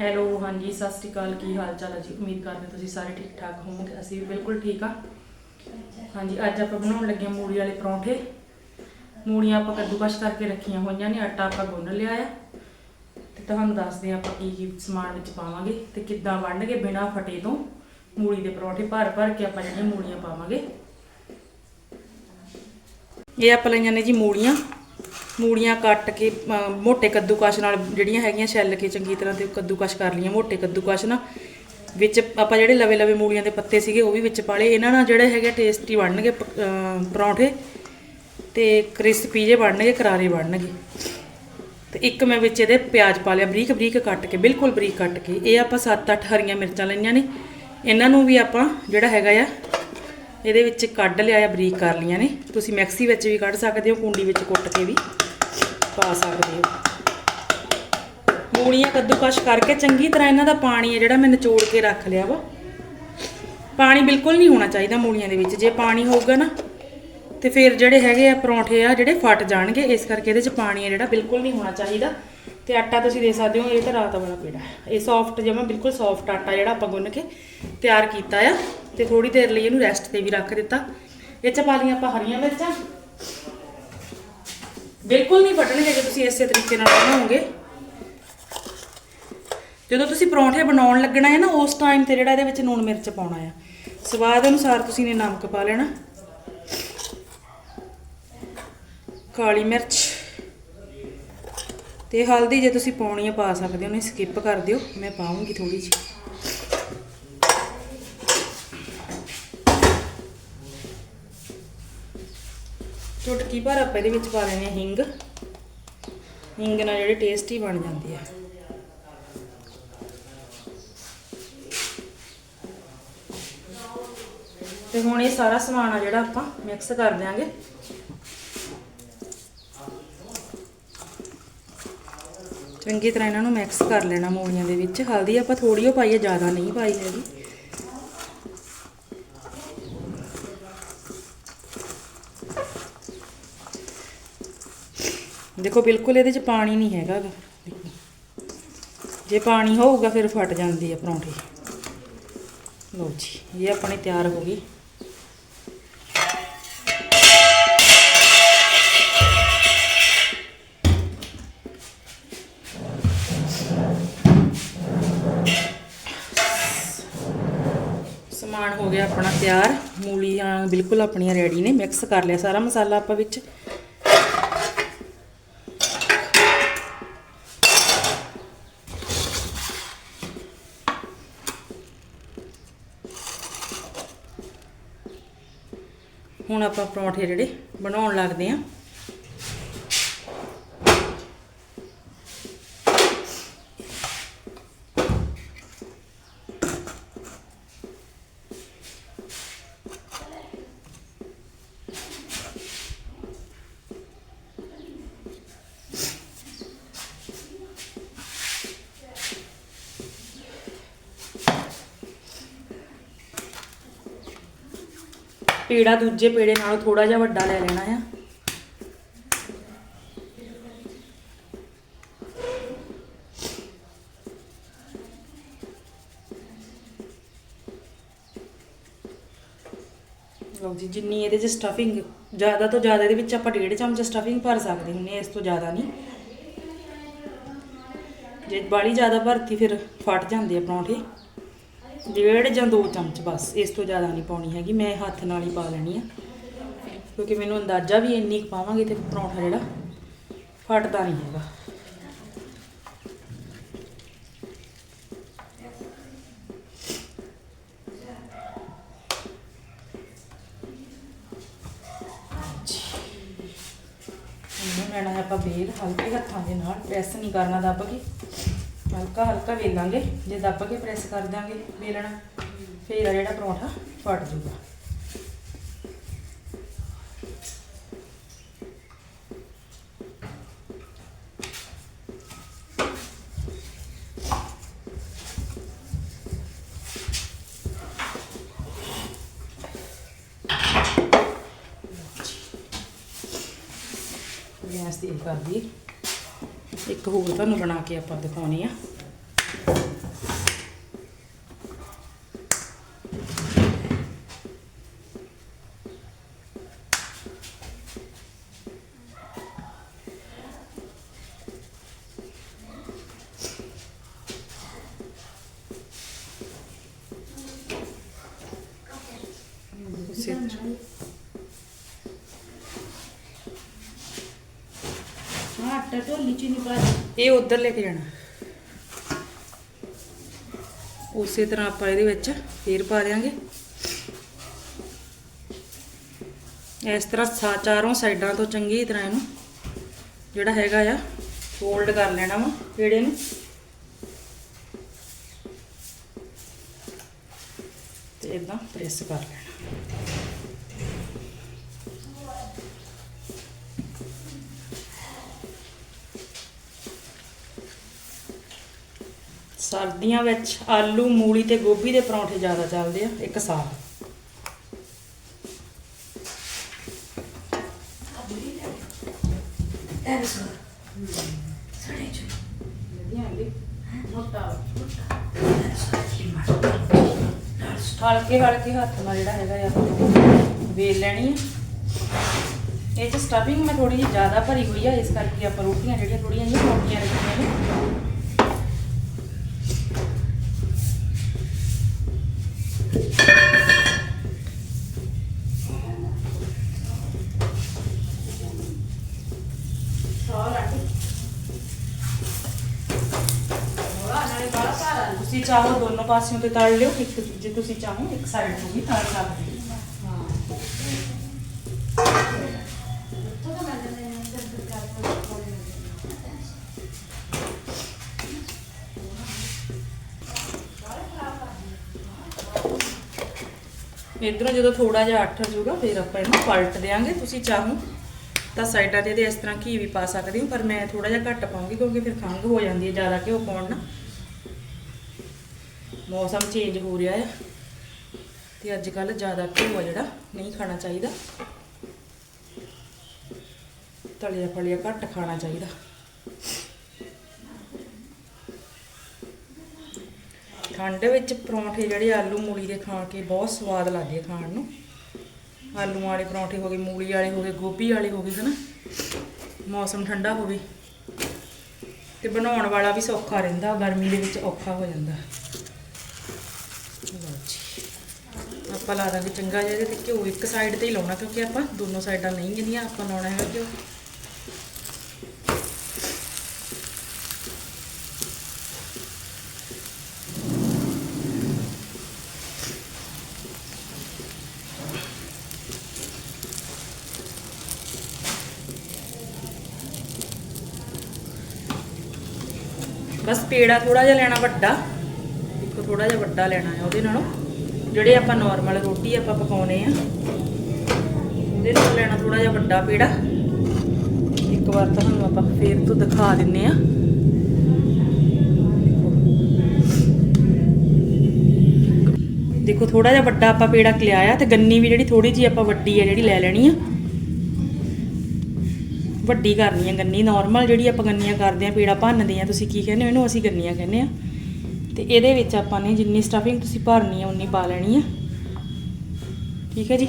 Hello ਹਾਂਜੀ, ਸਤਿ ਸ਼੍ਰੀ ਅਕਾਲ, ਕੀ ਹਾਲ ਚਾਲ ਹੈ ਜੀ? ਉਮੀਦ ਕਰਦੇ ਤੁਸੀਂ ਸਾਰੇ ਠੀਕ ਠਾਕ ਹੋਵੋਗੇ। ਅਸੀਂ ਵੀ ਬਿਲਕੁਲ ਠੀਕ ਆ ਹਾਂਜੀ, ਅੱਜ ਆਪਾਂ ਬਣਾਉਣ ਲੱਗੇ ਹਾਂ ਮੂਲੀ ਵਾਲੇ ਪਰੌਂਠੇ। ਮੂੜੀਆਂ ਆਪਾਂ ਕੱਦੂਕਸ਼ ਕਰਕੇ ਰੱਖੀਆਂ ਹੋਈਆਂ ਨੇ, ਆਟਾ ਆਪਾਂ ਗੁੰਨ ਲਿਆ ਆ। ਤੇ ਤੁਹਾਨੂੰ ਦੱਸਦੇ ਹਾਂ ਆਪਾਂ ਕੀ ਕੀ ਸਮਾਨ ਵਿੱਚ ਪਾਵਾਂਗੇ ਤੇ ਕਿੱਦਾਂ ਵੰਡਗੇ ਬਿਨਾਂ ਫਟੇ ਤੋਂ। ਮੂਲੀ ਦੇ ਪਰੌਂਠੇ ਭਰ ਭਰ ਕੇ ਆਪਾਂ ਜਿਹੜੀਆਂ ਮੂਲੀਆਂ ਪਾਵਾਂਗੇ। ਇਹ ਆਪਾਂ ਲਈਆਂ ਨੇ ਜੀ ਮੂਲੀਆਂ। ਮੂਲੀਆਂ ਕੱਟ ਕੇ ਅਮ, ਮੋਟੇ ਕੱਦੂਕਸ਼ ਨਾਲ ਜਿਹੜੀਆਂ ਹੈਗੀਆਂ ਛਿੱਲ ਕੇ ਚੰਗੀ ਤਰ੍ਹਾਂ ਤੇ ਕੱਦੂਕਸ਼ ਕਰ ਲਈਆਂ ਮੋਟੇ ਕੱਦੂਕਸ਼ ਨਾਲ ਵਿੱਚ ਆਪਾਂ ਜਿਹੜੇ ਲਵੇ ਲਵੇ ਮੂਲੀਆਂ ਦੇ ਪੱਤੇ ਸੀਗੇ ਉਹ ਵੀ ਵਿੱਚ ਪਾ ਲਏ। ਇਹਨਾਂ ਨਾਲ ਜਿਹੜੇ ਹੈਗੇ ਟੇਸਟੀ ਬਣਨਗੇ ਪ- ਅਮ, ਪਰੌਂਠੇ ਤੇ ਕ੍ਰਿਸਪੀ ਜੇ ਬਣਨਗੇ ਕਰਾਰੇ ਬਣਨਗੇ। ਤੇ ਇੱਕ ਮੈਂ ਵਿੱਚ ਇਹਦੇ ਪਿਆਜ਼ ਪਾ ਲਿਆ ਬਰੀਕ ਬਰੀਕ ਕੱਟ ਕੇ ਬਿਲਕੁਲ ਬਰੀਕ ਕੱਟ ਕੇ। ਇਹ ਆਪਾਂ 7-8 ਹਰੀਆਂ ਮਿਰਚਾਂ ਲਈਆਂ ਨੇ। ਇਹਨਾਂ ਨੂੰ ਵੀ ਆਪਾਂ ਜਿਹੜਾ ਹੈਗਾ ਆ ਇਹਦੇ ਵਿੱਚ ਕੱਢ ਲਿਆ ਆ ਬਰੀਕ ਕਰ ਲਈਆਂ ਨੇ। ਤੁਸੀਂ ਮਿਕਸੀ ਵਿੱਚ ਵੀ ਕੱਢ ਸਕਦੇ ਹੋ ਕੁੰਡੀ ਵਿੱਚ ਕੁੱਟ ਕੇ ਵੀ। ਪਾ ਸਕਦੇ ਹੋ। ਮੂਲੀਆਂ ਕੱਦੂਕਸ਼ ਕਰਕੇ ਚੰਗੀ ਤਰ੍ਹਾਂ ਇਹਨਾਂ ਦਾ ਪਾਣੀ ਹੈ ਜਿਹੜਾ ਮੈਂ ਨਿਚੋੜ ਕੇ ਰੱਖ ਲਿਆ ਵਾ। ਪਾਣੀ ਬਿਲਕੁਲ ਨਹੀਂ ਹੋਣਾ ਚਾਹੀਦਾ ਮੂਲੀਆਂ ਦੇ ਵਿੱਚ। ਜੇ ਪਾਣੀ ਹੋਊਗਾ ਨਾ, ਤੇ ਫਿਰ ਜਿਹੜੇ ਹੈਗੇ ਆ ਪਰੌਂਠੇ ਆ, ਜਿਹੜੇ ਫਟ ਜਾਣਗੇ। ਇਸ ਕਰਕੇ ਇਹਦੇ ਚ ਪਾਣੀ ਹੈ ਜਿਹੜਾ ਬਿਲਕੁਲ ਨਹੀਂ ਹੋਣਾ ਚਾਹੀਦਾ। ਤੇ ਆਟਾ ਤੁਸੀਂ ਦੇ ਸਕਦੇ ਹੋ, ਇਹ ਤਾਂ ਰਾਤ ਵਾਲਾ ਪੀੜਾ ਇਹ ਸੌਫਟ ਜਮਾ ਬਿਲਕੁਲ ਸੌਫਟ ਆਟਾ ਜਿਹੜਾ ਆਪਾਂ ਗੁੰਨ ਕੇ ਤਿਆਰ ਕੀਤਾ ਆ। ਤੇ ਥੋੜੀ ਦੇਰ ਲਈ ਇਹਨੂੰ ਰੈਸਟ ਤੇ ਵੀ ਰੱਖ ਦਿੱਤਾ। ਇਹ ਚ ਪਾ ਲਈਆਂ ਆਪਾਂ ਹਰੀਆਂ ਮਿਰਚਾਂ। ਬਿਲਕੁਲ ਨਹੀਂ ਫਟਣਗੇ ਜੇ ਤੁਸੀਂ ਇਸੇ ਤਰੀਕੇ ਨਾਲ ਬਣਾਓਗੇ। ਜਦੋਂ ਤੁਸੀਂ ਪਰੌਂਠੇ ਬਣਾਉਣ ਲੱਗਣਾ ਹੈ ਨਾ, ਉਸ ਟਾਈਮ ਤੇ ਜਿਹੜਾ ਇਹਦੇ ਵਿੱਚ ਲੂਣ ਮਿਰਚ ਪਾਉਣਾ ਆ ਸਵਾਦ ਅਨੁਸਾਰ ਤੁਸੀਂ ਨੇ ਨਮਕ ਪਾ ਲੈਣਾ। ਕਾਲੀ ਮਿਰਚ। ਤੇ ਹਲਦੀ ਜੇ ਤੁਸੀਂ ਪਾਉਣੀ ਆ ਪਾ ਸਕਦੇ ਹੋ, ਨਹੀਂ ਸਕਿਪ ਕਰ ਦਿਓ, ਮੈਂ ਪਾਉਂਗੀ ਥੋੜੀ ਜਿਹੀ। ਚੁਟਕੀ ਭਰ ਆਪਾਂ ਇਹਦੇ ਵਿੱਚ ਪਾ ਲੈਣੇ ਆ ਹਿੰਗ। ਹਿੰਗ ਨਾਲ ਜਿਹੜੇ ਟੇਸਟੀ ਬਣ ਜਾਂਦੇ ਆ। ਤੇ ਹੁਣ ਇਹ ਸਾਰਾ ਸਮਾਨ ਆ ਜਿਹੜਾ ਆਪਾਂ ਮਿਕਸ ਕਰ ਦਿਆਂਗੇ। ਚੰਗੀ ਤਰ੍ਹਾਂ ਇਹਨਾਂ ਨੂੰ ਮਿਕਸ ਕਰ ਲੈਣਾ ਮੂਲੀਆਂ ਦੇ ਵਿੱਚ। ਹਲਦੀ ਆਪਾਂ ਥੋੜੀ ਓ ਪਾਈਏ, ਜ਼ਿਆਦਾ ਨਹੀਂ ਪਾਈ ਹੈਗੀ। ਦੇਖੋ, ਬਿਲਕੁਲ ਇਹਦੇ 'ਚ ਪਾਣੀ ਨਹੀਂ ਹੈਗਾ ਜੇ ਪਾਣੀ ਹੋਊਗਾ, ਫਿਰ ਫਟ ਜਾਂਦੀ ਹੈ ਪਰੌਂਠੀ। ਲਓ ਜੀ, ਇਹ ਆਪਣੇ ਤਿਆਰ ਹੋ ਗਈ। ਸਮਾਨ ਹੋ ਗਿਆ ਆਪਣਾ ਤਿਆਰ। ਮੂਲੀਆਂ ਬਿਲਕੁਲ ਆਪਣੀਆਂ ਰੈਡੀ ਨੇ। ਮਿਕਸ ਕਰ ਲਿਆ ਸਾਰਾ ਮਸਾਲਾ ਆਪਾਂ ਵਿੱਚ। ਹੁਣ ਆਪਾਂ ਪਰੌਂਠੇ ਜਿਹੜੇ ਬਣਾਉਣ ਲੱਗਦੇ ਆਂ ਪੇੜਾ ਦੂਜੇ ਪੇੜੇ ਨਾਲੋਂ ਥੋੜਾ ਜਿਹਾ ਵੱਡਾ ਲੈ ਲੈਣਾ ਆ। ਲਓ ਜੀ, ਜਿੰਨੀ ਇਹਦੇ 'ਚ ਸਟਫਿੰਗ ਜ਼ਿਆਦਾ ਤੋਂ ਜ਼ਿਆਦਾ ਇਹਦੇ ਵਿੱਚ ਆਪਾਂ ਡੇਢ ਚਮਚ ਸਟਫਿੰਗ ਭਰ ਸਕਦੇ ਹੁੰਨੇ ਇਸ ਤੋਂ ਜ਼ਿਆਦਾ ਨਹੀਂ। ਜੇ ਬਾਲੀ ਜ਼ਿਆਦਾ ਭਰਤੀ ਫਿਰ ਫਟ ਜਾਂਦੇ ਆ ਪਰੌਂਠੇ। ਡੇਢ ਜਾਂ 2 ਚਮਚ ਬਸ, ਇਸ ਤੋਂ ਜ਼ਿਆਦਾ ਨਹੀਂ ਪਾਉਣੀ ਹੈਗੀ, ਮੈਂ ਹੱਥ ਨਾਲ ਹੀ ਪਾ ਲੈਣੀ ਆ। ਕਿਉਂਕਿ ਮੈਨੂੰ ਅੰਦਾਜ਼ਾ ਵੀ ਇੰਨੀ ਕੁ ਪਾਵਾਂਗੇ ਤੇ ਪਰੌਂਠਾ ਜਿਹੜਾ ਫਟਦਾ ਨਹੀਂ ਹੈਗਾ। ਲੈਣਾ ਹੈ ਆਪਾਂ ਵੇਲ ਹਲਕੇ ਹੱਥਾਂ ਦੇ ਨਾਲ, ਪ੍ਰੈਸ ਨਹੀਂ ਕਰਨਾ ਦੱਬ ਕੇ। ਹਲਕਾ ਹਲਕਾ ਵੇਲਾਂਗੇ, ਜੇ ਦੱਬ ਕੇ ਪ੍ਰੈਸ ਕਰ ਦਾਂਗੇ ਵੇਲਣਾ, ਫੇਰ ਆ ਜਿਹੜਾ ਪਰੌਂਠਾ ਫਟ ਜੂਗਾ ਗੈਸ ਦੀ ਕਰ ਦੀ ਇੱਕ ਹੋਰ ਤੁਹਾਨੂੰ ਬਣਾ ਕੇ ਆਪਾਂ ਦਿਖਾਉਣੀ ਆ Você. ਆਟਾ ਢੋਲੀ ਚ ਨਹੀਂ ਪਾ ਇਹ ਉਧਰ ਲੈ ਕੇ ਜਾਣਾ। ਉਸੇ ਤਰ੍ਹਾਂ ਆਪਾਂ ਇਹਦੇ ਵਿੱਚ ਫੇਰ ਪਾ ਦਿਆਂਗੇ। ਇਸ ਤਰ੍ਹਾਂ ਸਾ, ਚਾਰੋਂ ਸਾਈਡਾਂ ਤੋਂ ਚੰਗੀ ਤਰ੍ਹਾਂ ਇਹਨੂੰ ਜਿਹੜਾ ਹੈਗਾ ਆ ਫੋਲਡ ਕਰ ਲੈਣਾ ਵਾ ਪੇੜੇ ਨੂੰ। ਤੇ ਇਦਾਂ ਪ੍ਰੈਸ ਕਰ ਲੈਣਾ। ਸਰਦੀਆਂ ਵਿੱਚ ਆਲੂ, ਮੂਲੀ ਤੇ ਗੋਭੀ ਦੇ ਪਰੌਂਠੇ ਜ਼ਿਆਦਾ ਚੱਲਦੇ ਆ, ਇੱਕ ਸਾਲ ਹਲਕੇ ਹਲਕੇ ਹੱਥ ਨਾਲ ਜਿਹੜਾ ਹੈਗਾ ਆ, ਵੇਲ ਲੈਣੀ ਹੈ ਇਹ ਚ ਸਟਫਿੰਗ ਮੈਂ ਥੋੜੀ ਜਿਹੀ ਜ਼ਿਆਦਾ ਭਰੀ ਹੋਈ ਆ, ਇਸ ਕਰਕੇ ਆਪਾਂ ਰੋਟੀਆਂ ਜਿਹੜੀਆਂ ਥੋੜੀਆਂ ਜਿਹੀਆਂ ਮੋਟੀਆਂ ਰੱਖੀਆਂ ਨੇ। ਤੁਸੀਂ ਚਾਹੋ ਦੋਨੋਂ ਪਾਸਿਓਂ ਤੇ ਤਲ ਲਿਓ, ਇੱਕ ਜੇ ਤੁਸੀਂ ਚਾਹੋ ਇੱਕ ਸਾਈਡ ਤੋਂ ਵੀ ਤਲ ਸਕਦੇ ਹੋ। ਇਧਰੋਂ ਜਦੋਂ ਥੋੜਾ ਜਿਹਾ ਅੱਠ ਹੋ ਜਾਊਗਾ, ਫਿਰ ਆਪਾਂ ਇਹਨੂੰ ਪਲਟ ਦੇਾਂਗੇ ਤੁਸੀਂ ਚਾਹੋ ਤਾਂ ਸਾਈਡਾਂ ਤੇ ਇਹਦੇ ਇਸ ਤਰ੍ਹਾਂ ਘੀ ਵੀ ਪਾ ਸਕਦੇ ਹੋ, ਪਰ ਮੈਂ ਥੋੜਾ ਜਿਹਾ ਘੱਟ ਪਾਉਂਗੀ ਕਿਉਂਕਿ ਫਿਰ ਖੰਘ ਹੋ ਜਾਂਦੀ ਹੈ ਜ਼ਿਆਦਾ ਘਿਓ ਪਾਉਣ ਨਾਲ। ਮੌਸਮ ਚੇਂਜ ਹੋ ਰਿਹਾ ਹੈ ਤੇ ਅੱਜ ਕੱਲ ਜ਼ਿਆਦਾ ਘਿਓ ਆ ਜਿਹੜਾ, ਨਹੀਂ ਖਾਣਾ ਚਾਹੀਦਾ। ਤਲਿਆ ਫਲਿਆ ਘੱਟ ਖਾਣਾ ਚਾਹੀਦਾ। ਠੰਡ ਵਿੱਚ ਪਰੌਂਠੇ ਜਿਹੜੇ ਆਲੂ ਮੂਲੀ ਦੇ ਖਾ ਕੇ ਬਹੁਤ ਸਵਾਦ ਲੱਗਦੇ ਆ ਖਾਣ ਨੂੰ। ਆਲੂ ਵਾਲੇ ਪਰੌਂਠੇ ਹੋ ਗਏ, ਮੂਲੀ ਵਾਲੇ ਹੋ ਗਏ, ਗੋਭੀ ਵਾਲੇ ਹੋ ਗਏ, ਹਨਾ। ਮੌਸਮ ਠੰਡਾ ਹੋਵੇ ਤੇ ਬਣਾਉਣ ਵਾਲਾ ਵੀ ਸੌਖਾ ਰਹਿੰਦਾ, ਗਰਮੀ ਦੇ ਵਿੱਚ ਔਖਾ ਹੋ ਜਾਂਦਾ ਲਓ ਜੀ ਆਪਾਂ ਲਾ ਦਾਂਗੇ ਚੰਗਾ ਜਿਹਾ ਤੇ ਘਿਓ ਇੱਕ ਸਾਈਡ ਤੇ ਹੀ ਲਾਉਣਾ ਕਿਉਂਕਿ ਆਪਾਂ ਦੋਨੋਂ ਸਾਈਡਾਂ ਨਹੀਂ ਜਿਹੜੀਆਂ ਆਪਾਂ ਲਾਉਣਾ ਹੈਗਾ ਘਿਓ। ਬਸ ਪੇੜਾ ਥੋੜਾ ਜਿਹਾ ਲੈਣਾ ਵੱਡਾ, ਇੱਕ ਥੋੜਾ ਜਿਹਾ ਵੱਡਾ ਲੈਣਾ ਹੈ ਉਹਦੇ ਨਾਲੋਂ। ਜਿਹੜੇ ਆਪਾਂ ਨਾਰਮਲ ਰੋਟੀ ਆਪਾਂ ਪਕਾਉਨੇ ਆ, ਉਹਦੇ ਨਾਲ ਲੈਣਾ ਥੋੜਾ ਜਿਹਾ ਵੱਡਾ ਪੇੜਾ। ਇੱਕ ਵਾਰ ਤਾਂ ਤੁਹਾਨੂੰ ਆਪਾਂ ਫੇਰ ਤੋਂ ਦਿਖਾ ਦਿੰਨੇ ਆ। ਦੇਖੋ ਥੋੜਾ ਜਿਹਾ ਵੱਡਾ ਆਪਾਂ ਪੇੜਾ ਲਿਆਇਆ ਤੇ ਗੰਨੀ ਵੀ ਜਿਹੜੀ ਥੋੜੀ ਜੀ ਆਪਾਂ ਵੱਡੀ ਆ ਜਿਹੜੀ ਲੈ ਲੈਣੀ ਆ। ਵੱਡੀ ਕਰਨੀ ਆ ਗੰਨੀ। ਨਾਰਮਲ ਜਿਹੜੀ ਆਪਾਂ ਗੰਨੀਆਂ ਕਰਦੇ ਆ, ਪੇੜਾ ਭੰਨਦੇ ਆ, ਤੁਸੀਂ ਕੀ ਕਹਿੰਦੇ ਹੋ? ਇਹਨੂੰ ਅਸੀਂ ਗੰਨੀਆਂ ਕਹਿੰਦੇ ਆ। ਤੇ ਇਹਦੇ ਵਿੱਚ ਆਪਾਂ ਨੇ ਜਿੰਨੀ ਸਟਫਿੰਗ ਤੁਸੀਂ ਭਰਨੀ ਆ, ਉਨੀ ਪਾ ਲੈਣੀ ਆ। ਠੀਕ ਹੈ ਜੀ?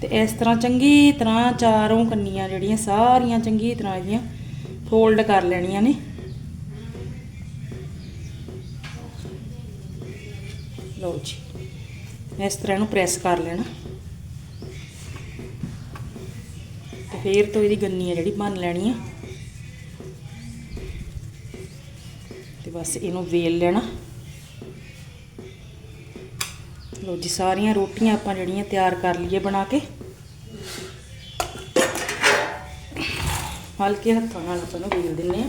ਤੇ ਇਸ ਤਰ੍ਹਾਂ ਚੰਗੀ ਤਰ੍ਹਾਂ ਚਾਰੋਂ ਕੰਨੀਆਂ ਜਿਹੜੀਆਂ, ਸਾਰੀਆਂ ਚੰਗੀ ਤਰ੍ਹਾਂ ਇਹਦੀਆਂ ਫੋਲਡ ਕਰ ਲੈਣੀਆਂ ਨੇ। ਲਓ ਜੀ, ਇਸ ਤਰ੍ਹਾਂ ਇਹਨੂੰ ਪ੍ਰੈਸ ਕਰ ਲੈਣਾ। ਤੇ ਫੇਰ ਤੋਂ ਇਹਦੀ ਗੰਨੀ ਆ ਜਿਹੜੀ ਬਣ ਲੈਣੀ ਆ। ਬਸ ਇਹਨੂੰ ਵੇਲ ਲੈਣਾ। ਲੋ ਜੀ, ਸਾਰੀਆਂ ਰੋਟੀਆਂ ਆਪਾਂ ਜਿਹੜੀਆਂ ਤਿਆਰ ਕਰ ਲਈਏ ਬਣਾ ਕੇ। ਹਲਕੇ ਹੱਥਾਂ ਨਾਲ ਆਪਾਂ ਨੂੰ ਵੇਲ ਦਿੰਨੇ ਆ।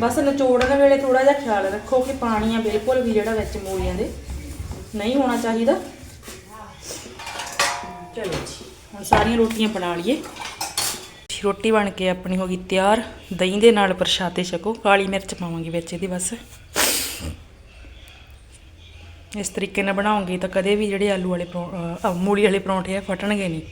ਬਸ ਨਿਚੋੜਨ ਵੇਲੇ ਥੋੜਾ ਜਿਹਾ ਖਿਆਲ ਰੱਖੋ ਕਿ ਪਾਣੀ ਆ ਬਿਲਕੁਲ ਵੀ ਜਿਹੜਾ ਵਿੱਚ ਮੂਲੀਆਂ ਦੇ ਨਹੀਂ ਹੋਣਾ ਚਾਹੀਦਾ। ਚਲੋ ਜੀ, ਹੁਣ ਸਾਰੀਆਂ ਰੋਟੀਆਂ ਬਣਾ ਲਈਏ। ਰੋਟੀ ਬਣ ਕੇ ਆਪਣੀ ਹੋ ਗਈ ਤਿਆਰ, ਦਹੀਂ ਦੇ ਨਾਲ ਪ੍ਰਸ਼ਾਦੇ ਛਕੋ, ਕਾਲੀ ਮਿਰਚ ਪਾਵਾਂਗੇ ਵਿੱਚ ਇਹਦੀ ਬਸ। ਇਸ ਤਰੀਕੇ ਨਾਲ ਬਣਾਉਂਗੇ ਤਾਂ ਕਦੇ ਵੀ ਜਿਹੜੇ ਆਲੂ ਵਾਲੇ ਪਰੌਂ- ਮੂਲੀ ਵਾਲੇ ਪਰੌਂਠੇ ਆ, ਫਟਣਗੇ ਨਹੀਂ।